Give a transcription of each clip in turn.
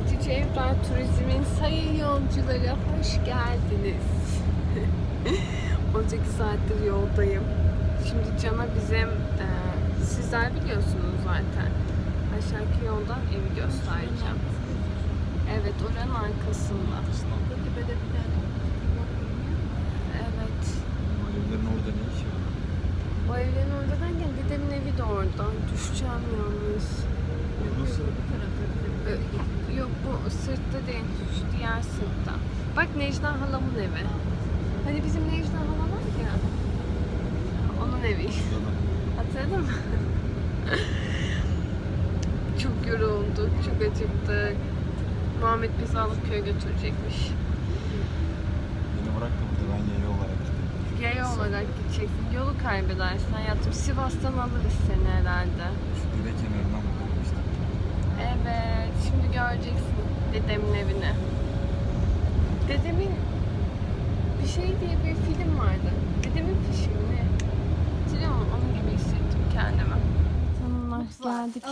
Hatice Evrar Turizm'in sayın yolcuları hoş geldiniz. 12 saattir yoldayım. Şimdi Can'a bizim, e, sizler biliyorsunuz zaten. Aşağıki yoldan evi göstereceğim. Evet oranın arkasında. Evet. Evlerin orada ne işi var? O evlerin orada derken dedemin evi de orada. Düşeceğim yalnız. Nasıl? Ö- Yok bu sırtta değil, şu diğer sırtta. Bak Necla halamın evi. Hani bizim Necla hala var ya. Onun evi. Hatırladın mı? çok yorulduk, çok acıktık. Muhammed bizi alıp köye götürecekmiş. Beni bırak da burada ben yaya olarak gideyim. Yaya olarak gideceksin. Yolu kaybedersin hayatım. Sivas'tan alırız seni herhalde. Şu dere kenarından. Evet, şimdi göreceksin dedemin evini. Dedemin bir şey diye bir film vardı. Dedemin fişi mi? Hatırlıyor musun? Onun gibi hissettim kendimi. Hanımlar geldik.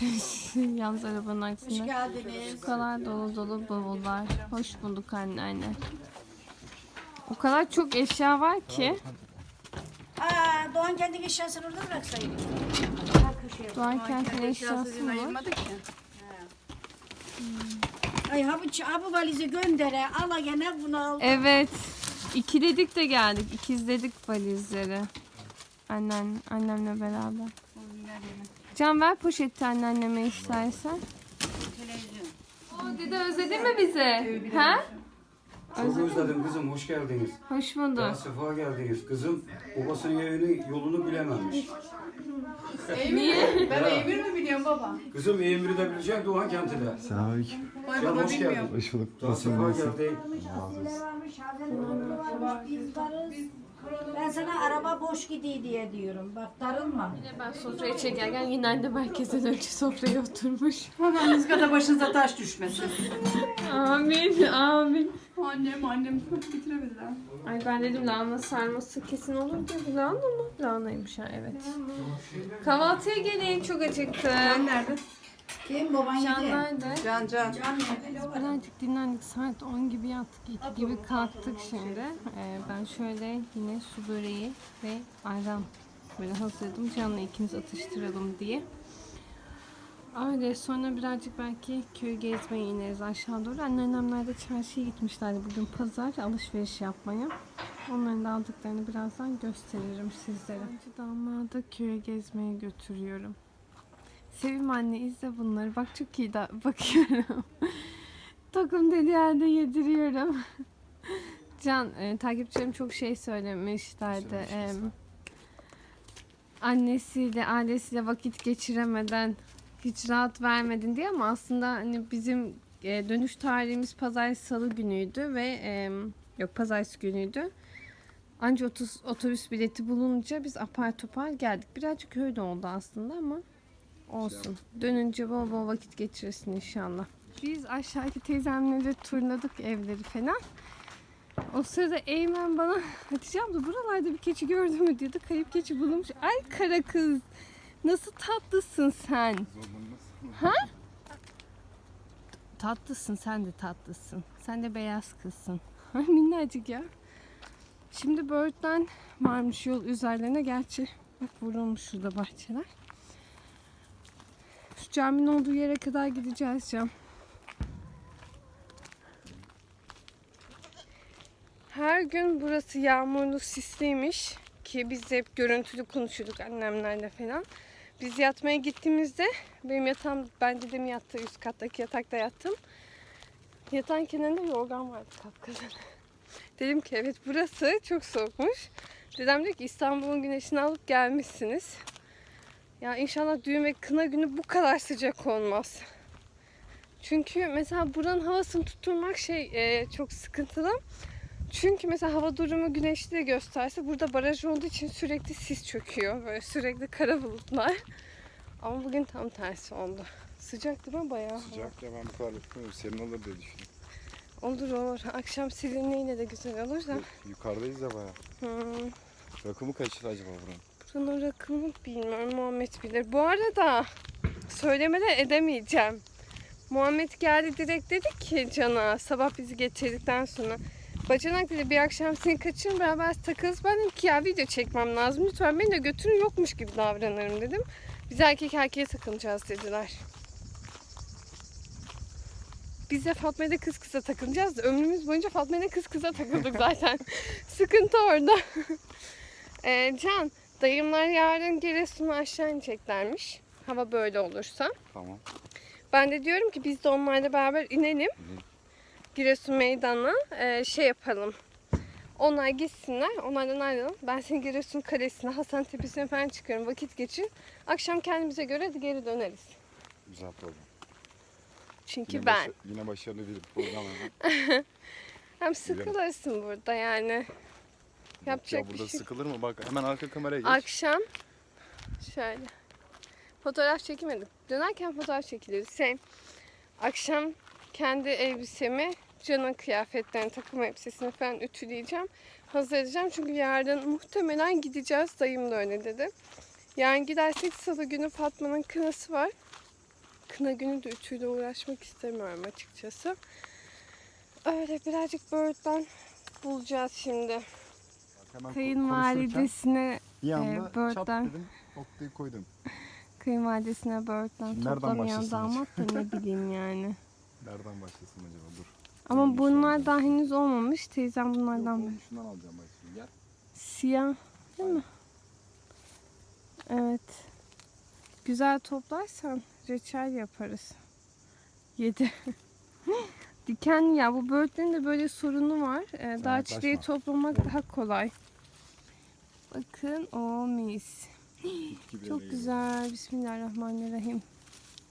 Yalnız arabanın Hoş aksine. geldiniz. Bu kadar dolu dolu bavullar. Hoş bulduk anneanne. O kadar çok eşya var ki. Aa, Doğan kendi eşyasını orada bıraksaydı. Doğan kentin eşyası mı var? Ay ha bu, ha bu valizi göndere. Ala gene bunu al. Evet. İkiledik de geldik. İkizledik valizleri. Annen, annemle beraber. Can ver poşeti anneanneme istersen. Oo, dede özledin mi bizi? Ha? Çok özledim kızım, hoş geldiniz. Hoş Daha bulduk. sefa geldiniz. Kızım babasının evini yolunu bilememiş. Niye? Ben Emir mi biliyorum baba? Kızım Emir'i de bilecek Doğan kentinde. Selamünaleyküm. Vay Can baba hoş bilmiyorum. geldin. Hoş bulduk. Daha Nasılsın? sefa geldin. Hazineler varmış, hazineler varmış. Biz varız. Ben sana araba boş gidiyor diye diyorum. Bak darılma. Yine ben sofraya çekerken yine annem herkesten önce sofraya oturmuş. Aman ızgada başınıza taş düşmesin. Amin, amin. annem annem bitiremediler. Ay ben dedim lahana sarması kesin olur diye. Bu lahana mı? Lahanaymış ha evet. Kahvaltıya gelin çok acıktım. Can nerede? Kim baban Can nerede? Can Can. Can nerede? Birazcık dinlendik. Saat 10 gibi yattık. 2 gibi kalktık şimdi. Ee, ben şöyle yine su böreği ve ayran böyle hazırladım. Can'la ikimiz atıştıralım diye. Öyle sonra birazcık belki köy gezmeye ineriz aşağı doğru. Anneannemler de çarşıya gitmişlerdi bugün pazar alışveriş yapmaya. Onların da aldıklarını birazdan gösteririm sizlere. Önce damadı köye gezmeye götürüyorum. Sevim anne izle bunları. Bak çok iyi da bakıyorum. Tokum dediği yerde yediriyorum. Can, e, takipçilerim çok şey söylemişlerdi. E, annesiyle, ailesiyle vakit geçiremeden hiç rahat vermedin diye ama aslında hani bizim e, dönüş tarihimiz pazar salı günüydü ve e, yok pazartesi günüydü. Anca otobüs, otobüs bileti bulunca biz apar topar geldik. Birazcık öyle oldu aslında ama olsun. Dönünce bol bol vakit geçirirsin inşallah. Biz aşağıdaki teyzemleri turladık evleri falan. O sırada Eymen bana Hatice abla buralarda bir keçi gördün mü diyordu. Kayıp keçi bulunmuş. Ay kara kız. Nasıl tatlısın sen. Ha? Tatlısın sen de tatlısın. Sen de beyaz kızsın. Minnacık ya. Şimdi Bird'den varmış yol üzerlerine. Gerçi bak vurulmuş şurada bahçeler. Caminin olduğu yere kadar gideceğiz Cam. Her gün burası yağmurlu sisliymiş ki biz de hep görüntülü konuşuyorduk annemlerle falan. Biz yatmaya gittiğimizde benim yatağım ben dedemin yattığı üst kattaki yatakta yattım. Yatağın kenarında yorgan vardı kapkazan. Dedim ki evet burası çok soğukmuş. Dedem diyor ki İstanbul'un güneşini alıp gelmişsiniz. Ya inşallah düğün ve kına günü bu kadar sıcak olmaz. Çünkü mesela buranın havasını tutturmak şey e, çok sıkıntılı. Çünkü mesela hava durumu güneşli de gösterse burada baraj olduğu için sürekli sis çöküyor. Böyle sürekli kara bulutlar. Ama bugün tam tersi oldu. Sıcak değil mi bayağı? Sıcak ya ben bu kadar. Serin olur diye düşündüm. Olur olur. Akşam serinliğiyle de güzel olur da. Yukarıdayız ya bayağı. Hmm. Rakımı kaçtı acaba buranın? Buranın rakımını bilmiyorum. Muhammed bilir. Bu arada söylemeden edemeyeceğim. Muhammed geldi direkt dedi ki Can'a sabah bizi getirdikten sonra Bacanak dedi bir akşam seni kaçırın beraber takılırız. Ben dedim ki ya video çekmem lazım lütfen beni de götürün yokmuş gibi davranırım dedim. Biz erkek erkeğe takılacağız dediler. Biz de Fatma ile kız kıza takılacağız. da Ömrümüz boyunca Fatma ile kız kıza takıldık zaten. Sıkıntı orada. Ee, Can, dayımlar yarın Giresun'a aşağı ineceklermiş. Hava böyle olursa. Tamam. Ben de diyorum ki biz de onlarla beraber inelim. Giresun meydana ee, şey yapalım. Onlar gitsinler, onlardan ayrılalım. Ben seni Giresun Kalesi'ne, Hasan Tepesi'ne falan çıkarım. Vakit geçin. Akşam kendimize göre de geri döneriz. Güzel program. Çünkü Yine ben. başa- yine başarılı bir program. Hem sıkılırsın burada yani. Yapacak ya bir burada şey. sıkılır mı? Bak hemen arka kameraya geç. Akşam şöyle fotoğraf çekemedik. Dönerken fotoğraf çekiliriz. Şey, akşam kendi elbisemi Can'ın kıyafetlerini, takım elbisesini falan ütüleyeceğim. Hazır edeceğim çünkü yarın muhtemelen gideceğiz. Dayım da öyle dedi. Yarın gidersek salı günü Fatma'nın kınası var. Kına günü de ütüyle uğraşmak istemiyorum açıkçası. Öyle birazcık böğürtlen bulacağız şimdi. Hemen Kayınvalidesine Bir anda e, çat böğürtlen. dedim noktayı koydum. Kayınvalidesine nereden toplamayan damat da ne bileyim yani. Nereden başlasın acaba? Dur. Ama Benim bunlar daha henüz olmamış. Teyzem Yok, bunlardan oğlum, şundan alacağım bak şimdi gel. siyah değil mi? Evet. Güzel toplarsan reçel yaparız. Yedi. Dikenli ya bu böğürtlerin de böyle sorunu var. Ee, daha yaklaşma. çileği toplamak daha kolay. Bakın o mis. Çok güzel. Bismillahirrahmanirrahim.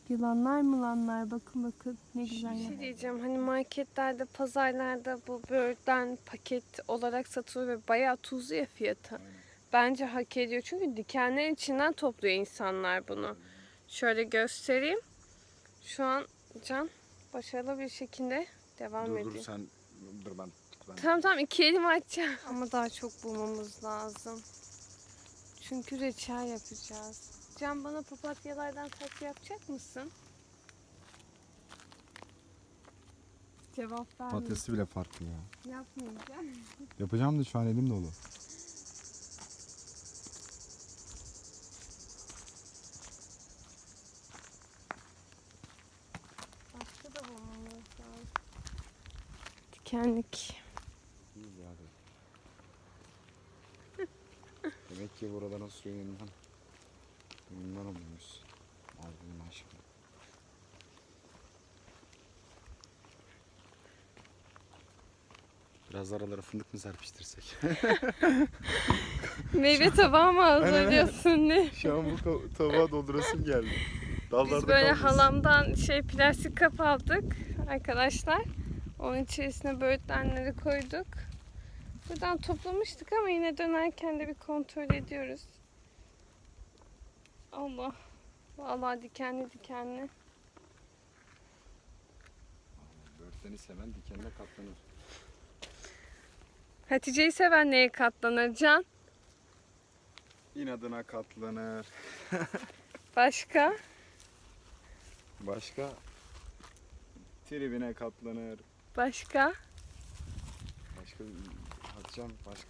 Yılanlar mılanlar bakın bakın ne güzel. Bir şey diyeceğim hani marketlerde pazarlarda bu böğürtlen paket olarak satılıyor ve bayağı tuzlu ya fiyatı. Aynen. Bence hak ediyor çünkü dikenlerin içinden topluyor insanlar bunu. Şöyle göstereyim. Şu an Can başarılı bir şekilde devam Dur ediyor. dur sen dur ben ben. Tamam tamam iki elimi açacağım. Ama daha çok bulmamız lazım. Çünkü reçel yapacağız. Can bana papatyalardan tatlı yapacak mısın? Cevap vermiyor. Patatesi bile farklı ya. Yapmayacağım. Yapacağım da şu an elim dolu. Başka da bulmamız lazım. Dikenlik. Demek ki buraların suyundan bundan oluyoruz. Albüm aşkım. Biraz aralara fındık mı serpiştirsek? Meyve tabağı mı hazırlıyorsun ne? Şu an bu tabağa doldurasım geldi. Dallarda Biz böyle kalmasın. halamdan şey plastik kap aldık arkadaşlar. Onun içerisine böğürtlenleri koyduk. Buradan toplamıştık ama yine dönerken de bir kontrol ediyoruz. Allah. Vallahi dikenli dikenli. Böğürtleni seven dikenine katlanır. Hatice'yi seven neye katlanır Can? İnadına katlanır. Başka? Başka? Tribine katlanır. Başka? Başka Hatice'm başka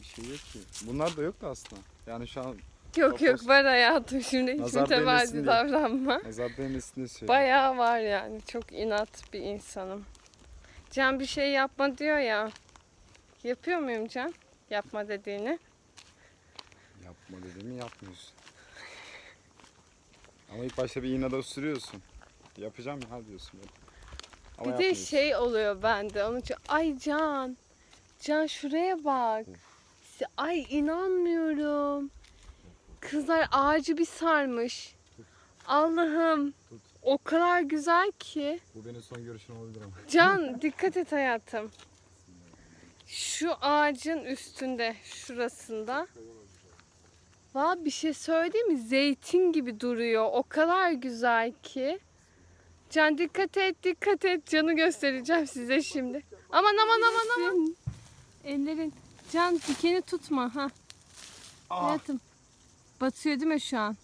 bir şey yok ki. Bunlar da yok da aslında. Yani şu an Yok yok var hayatım şimdi hiç Nazar değmesin mütevazi diye. davranma. nazar değmesin diye söylüyorum. Bayağı var yani. Çok inat bir insanım. Can bir şey yapma diyor ya. Yapıyor muyum Can? Yapma dediğini. Yapma dediğimi yapmıyorsun. Ama ilk başta bir inada sürüyorsun. Yapacağım ya diyorsun. böyle. Ama bir de yapmıyorsun. şey oluyor bende. Onun için ay Can. Can şuraya bak. Ay inanmıyorum. Kızlar ağacı bir sarmış. Allah'ım. O kadar güzel ki. Bu benim son görüşüm olabilir ama. Can dikkat et hayatım. Şu ağacın üstünde şurasında. Valla bir şey söyleyeyim mi? Zeytin gibi duruyor. O kadar güzel ki. Can dikkat et dikkat et. Can'ı göstereceğim size şimdi. Aman aman aman aman. Ellerin. Can dikeni tutma ha. Ah, Hayatım. Batıyor değil mi şu an?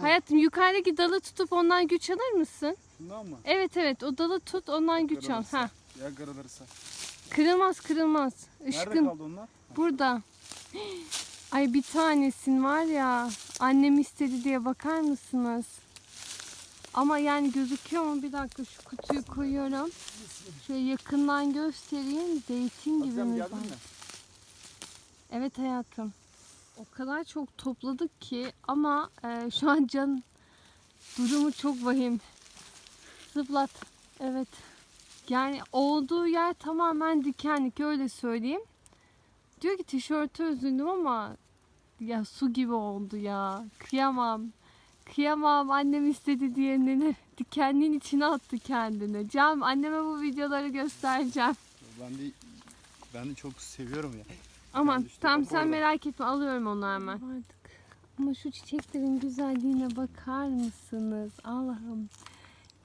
Hayatım yukarıdaki dalı tutup ondan güç alır mısın? Şundan mı? Evet evet o dalı tut ondan güç al. Kırılırsa. Ha. Ya kırılırsa. Kırılmaz kırılmaz. Nerede Işkın kaldı onlar? burada. Ay bir tanesin var ya. Annem istedi diye bakar mısınız? Ama yani gözüküyor mu? Bir dakika şu kutuyu koyuyorum. Şöyle yakından göstereyim. Zeytin gibi mi? Evet hayatım. O kadar çok topladık ki ama e, şu an can durumu çok vahim. Zıplat. Evet. Yani olduğu yer tamamen dikenlik öyle söyleyeyim. Diyor ki tişörtü üzüldüm ama ya su gibi oldu ya. Kıyamam. Kıyamam annem istedi diye neler dikenliğin içine attı kendini. Can anneme bu videoları göstereceğim. Ben de ben de çok seviyorum ya. Aman tamam bak sen orada. merak etme alıyorum onu hemen. Ama şu çiçeklerin güzelliğine bakar mısınız? Allah'ım.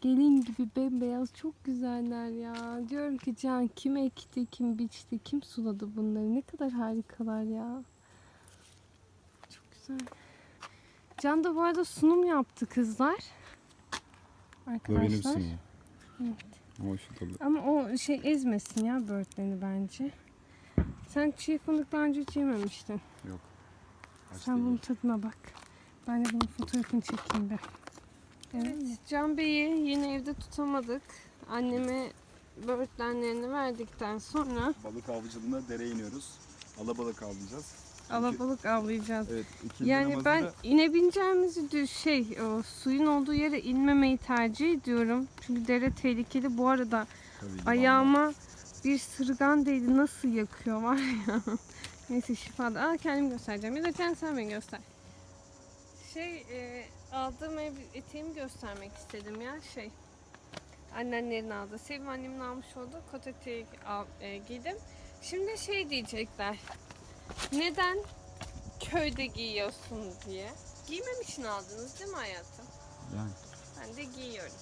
Gelin gibi bembeyaz çok güzeller ya. Diyorum ki Can kim ekti, kim biçti, kim suladı bunları? Ne kadar harikalar ya. Çok güzel. Can da bu arada sunum yaptı kızlar. Arkadaşlar. ya. Evet. Ama şu tabii. Ama o şey ezmesin ya böğürtleni bence. Sen çiğ fındık daha önce hiç yememiştin. Yok. Aç Sen bunun tadına bak. Ben de bunun fotoğrafını çekeyim bir. Evet. Can Bey'i yine evde tutamadık. Anneme böğürtlenlerini verdikten sonra Balık avcılığına dereye iniyoruz. Alabalık avlayacağız. Alabalık avlayacağız. Evet. Yani namazı ben inebileceğimizi düş şey o suyun olduğu yere inmemeyi tercih ediyorum. Çünkü dere tehlikeli. Bu arada Tabii, ayağıma bir sırgan değdi. Nasıl yakıyor var ya. Neyse şifa da. Aa kendim göstereceğim. Ya da sen sen beni göster. Şey e, aldığım eteğimi göstermek istedim ya şey. Annenlerin aldı. Sevim annemin almış olduğu kot eteği al, e, giydim. Şimdi şey diyecekler. Neden köyde giyiyorsun diye. Giymem için aldınız değil mi hayatım? Yani. Ben de giyiyorum.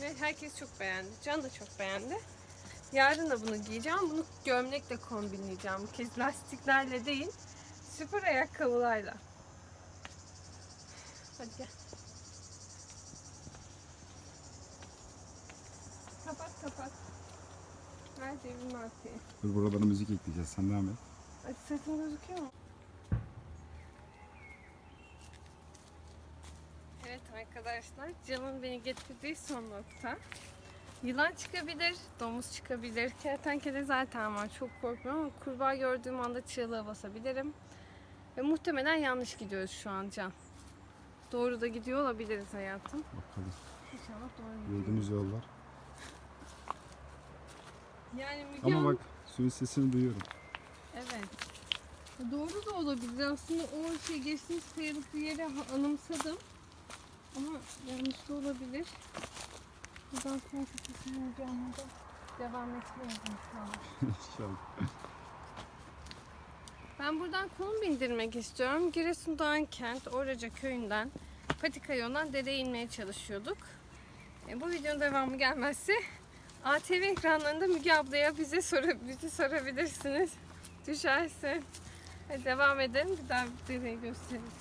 Ve herkes çok beğendi. Can da çok beğendi. Yarın da bunu giyeceğim. Bunu gömlekle kombinleyeceğim. Bu kez lastiklerle değil. Spor ayakkabılarla. Hadi gel. Kapat kapat. Ver cebime atayım. Dur buralara müzik ekleyeceğiz. Sen devam et. Sesim gözüküyor mu? Evet arkadaşlar, Can'ın beni getirdiği son nokta. Yılan çıkabilir, domuz çıkabilir. Kertenkele zaten var, çok korkmuyorum ama kurbağa gördüğüm anda çığlığa basabilirim. Ve muhtemelen yanlış gidiyoruz şu an Can. Doğru da gidiyor olabiliriz hayatım. Bakalım. İnşallah doğru gidiyoruz. Yürüdüğümüz yollar. Yani Müge Ama Hanım- bak suyun sesini duyuyorum. Evet. Doğru da olabilir. Aslında o şey geçtiğimiz kayalık bir yere anımsadım. Ama yanlış da olabilir. Buradan sanki sesini da devam etmeyiz inşallah. İnşallah. Ben buradan konum bindirmek istiyorum. Giresun Doğankent, Oraca köyünden, Patika yolundan dereye inmeye çalışıyorduk. E, bu videonun devamı gelmezse ATV ekranlarında Müge ablaya bize soru, bizi sorabilirsiniz. Düşerse. Hadi devam edelim. Bir daha dereyi gösteririz.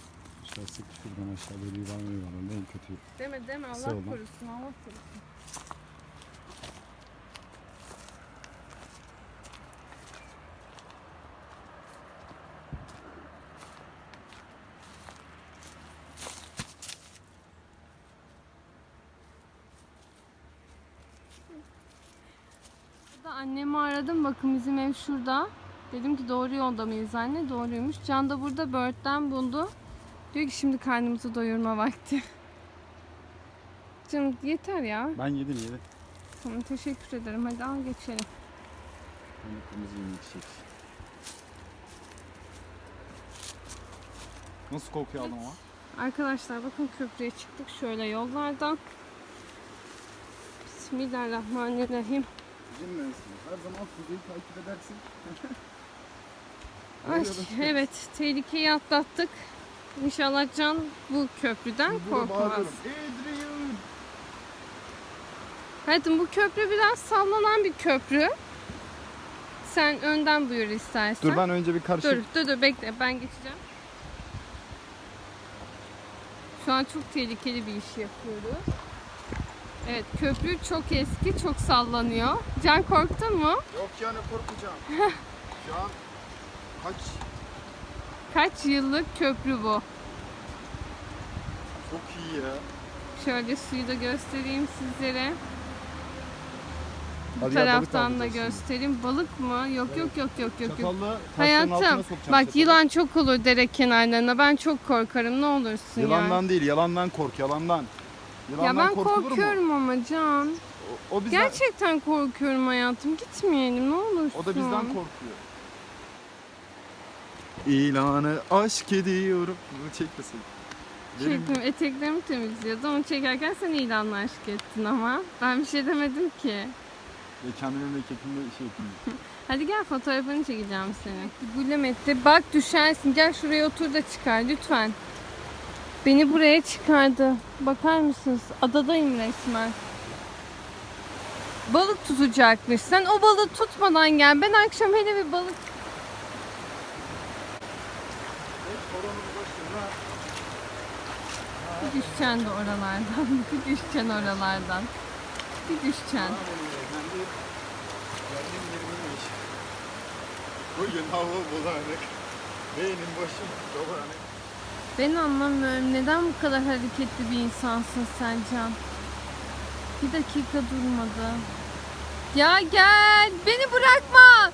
Düşersek şuradan aşağı böyle yuvarlanıyor yuvarlanıyor. En kötü. Deme deme Allah Kısa olan. korusun Allah korusun. Burada annemi aradım. Bakın bizim ev şurada. Dedim ki doğru yolda mıyız anne? Doğruymuş. Can da burada böğürtlen buldu. Diyor ki şimdi karnımızı doyurma vakti. Canım yeter ya. Ben yedim yedim. Tamam teşekkür ederim. Hadi al geçelim. Kırmızı çiçek. Nasıl kokuyor adam ama? Arkadaşlar bakın köprüye çıktık şöyle yollardan. Bismillahirrahmanirrahim. Sana. Her zaman kuzeyi takip edersin. Ay, evet tehlikeyi atlattık. İnşallah Can bu köprüden korkmaz. Adrian. Hayatım bu köprü biraz sallanan bir köprü. Sen önden buyur istersen. Dur ben önce bir karşı... Dur dur dur bekle ben geçeceğim. Şu an çok tehlikeli bir iş yapıyoruz. Evet köprü çok eski, çok sallanıyor. Can korktun mu? Yok ya ne korkacağım. Şu an kaç Kaç yıllık köprü bu? çok iyi ya. Şöyle suyu da göstereyim sizlere. Bu Hadi ya, balık taraftan da şimdi. göstereyim. Balık mı? Yok yok yok yok yok. yok. Çatalla taşların altına Hayatım sokacağım bak çatalı. yılan çok olur dere kenarlarına. Ben çok korkarım. Ne olursun Yalandan yani. değil yalandan kork yalandan. Yalandan Ya ben korkulur mu? korkuyorum ama Can. O, o bizden, Gerçekten korkuyorum hayatım. Gitmeyelim ne olursun. o da bizden korkuyor. İlanı aşk ediyorum. Bunu çekmesin. Benim Çektim, eteklerimi temizliyordu. Onu çekerken sen ilanla aşk ettin ama. Ben bir şey demedim ki. ve kendi memleketimde şey yapayım. Hadi gel fotoğrafını çekeceğim seni. Gülem etti. Bak düşersin. Gel şuraya otur da çıkar lütfen. Beni buraya çıkardı. Bakar mısınız? Adadayım resmen. Balık tutacakmış. Sen o balığı tutmadan gel. Ben akşam hele bir balık... Bir düşeceksin de oralardan. Bir düşeceksin oralardan. Bir düşeceksin. Bugün hava bulanık. Benim başım dolanık. Ben anlamıyorum. Neden bu kadar hareketli bir insansın sen Can? Bir dakika durmadı. Ya gel. Beni bırakma.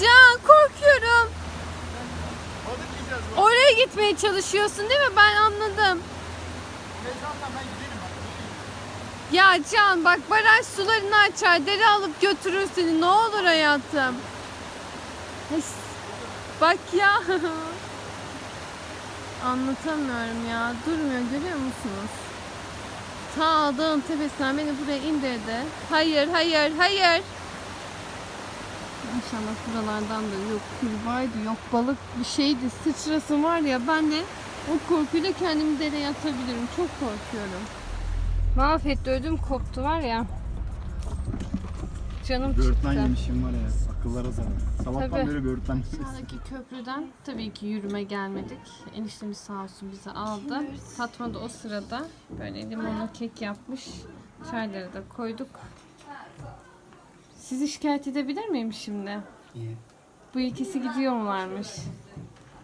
Can korkuyorum. Oraya gitmeye çalışıyorsun değil mi? Ben anladım. Mezardan ben gidelim bak. Ya Can bak baraj sularını açar. Deri alıp götürür seni. Ne olur hayatım. Bak ya. Anlatamıyorum ya. Durmuyor görüyor musunuz? Ta dağın tepesinden beni buraya indirdi. Hayır, hayır, hayır. İnşallah buralardan da yok kurbağaydı, yok balık bir şeydi. Sıçrasın var ya ben de o korkuyla kendimi dereye atabilirim. Çok korkuyorum. Mahvetti ödüm koptu var ya. Canım Böğürtlen çıktı. yemişim var ya. Akıllara zarar. Sabahtan Tabii. beri böğürtlen Aşağıdaki köprüden tabii ki yürüme gelmedik. Eniştemiz sağ olsun bizi aldı. Fatma da o sırada böyle limonlu kek yapmış. Çayları da koyduk. Sizi şikayet edebilir miyim şimdi? Bu ikisi gidiyorlarmış.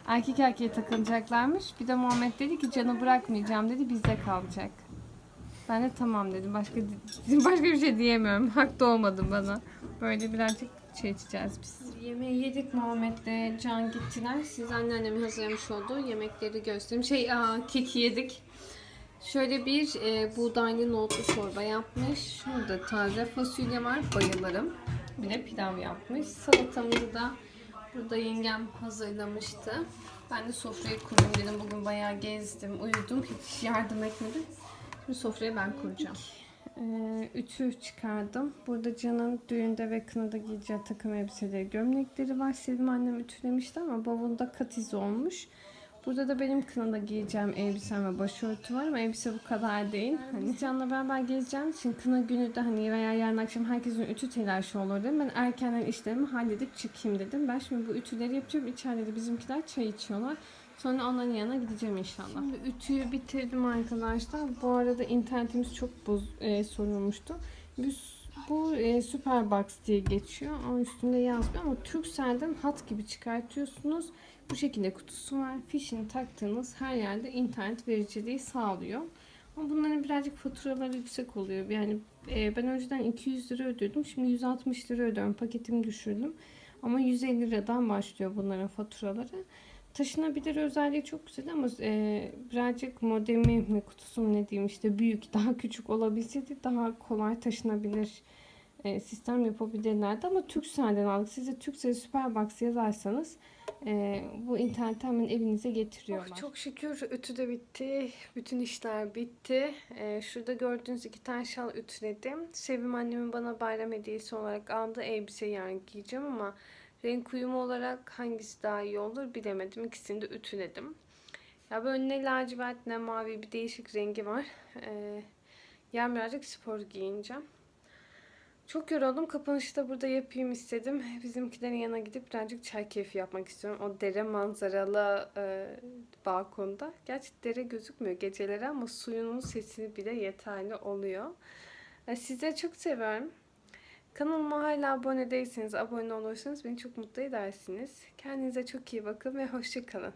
Erkek erkeğe takılacaklarmış. Bir de Muhammed dedi ki canı bırakmayacağım dedi bizde kalacak. Ben de tamam dedim. Başka başka bir şey diyemiyorum. Hak doğmadı bana. Böyle birazcık şey içeceğiz biz. Yemeği yedik Muhammed'le Can gittiler. Siz anneannemin hazırlamış olduğu yemekleri göstereyim. Şey aa, keki yedik. Şöyle bir e, buğdaylı nohutlu çorba yapmış. Şurada taze fasulye var. Bayılırım. Bir de pilav yapmış. Salatamızı da burada yengem hazırlamıştı. Ben de sofrayı kurayım dedim. Bugün bayağı gezdim, uyudum. Hiç yardım etmedim. Şimdi sofrayı ben kuracağım. Ee, ütü çıkardım. Burada Can'ın düğünde ve kınada giyeceği takım elbiseleri, gömlekleri var. Sevim annem ütülemişti ama bavulda kat izi olmuş. Burada da benim kınada giyeceğim elbisem ve başörtü var ama elbise bu kadar değil. Hani Can'la beraber gezeceğim için kına günü de hani veya yarın akşam herkesin ütü telaşı olur dedim. Ben erkenden işlerimi halledip çıkayım dedim. Ben şimdi bu ütüleri yapacağım. İçeride de bizimkiler çay içiyorlar. Sonra onların yanına gideceğim inşallah. Şimdi ütüyü bitirdim arkadaşlar. Bu arada internetimiz çok boz, e, sorulmuştu. Biz, bu e, Superbox diye geçiyor. Ama üstünde yazmıyor ama Turkcell'den hat gibi çıkartıyorsunuz. Bu şekilde kutusu var. Fişini taktığınız her yerde internet vericiliği sağlıyor. Ama bunların birazcık faturaları yüksek oluyor. Yani e, ben önceden 200 lira ödüyordum. Şimdi 160 lira ödüyorum. Paketimi düşürdüm. Ama 150 liradan başlıyor bunların faturaları. Taşınabilir özelliği çok güzel ama e, birazcık modemi mi kutusu mu ne diyeyim işte büyük daha küçük olabilseydi daha kolay taşınabilir e, sistem yapabilirlerdi ama Turkcell'den aldık. Siz de Turkcell Superbox yazarsanız e, bu internetten hemen evinize getiriyorlar. Oh, çok şükür ütü de bitti. Bütün işler bitti. E, şurada gördüğünüz iki tane şal ütüledim. Sevim annemin bana bayram hediyesi olarak aldığı elbise yani giyeceğim ama renk uyumu olarak hangisi daha iyi olur bilemedim. İkisini de ütüledim. Ya böyle ne lacivert ne mavi bir değişik rengi var. E, yarın birazcık spor giyineceğim. Çok yoruldum. Kapanışı da burada yapayım istedim. Bizimkilerin yanına gidip birazcık çay keyfi yapmak istiyorum. O dere manzaralı e, balkonda. Gerçi dere gözükmüyor geceleri ama suyunun sesini bile yeterli oluyor. E, Sizleri çok seviyorum. Kanalıma hala abone değilseniz, abone olursanız beni çok mutlu edersiniz. Kendinize çok iyi bakın ve hoşçakalın.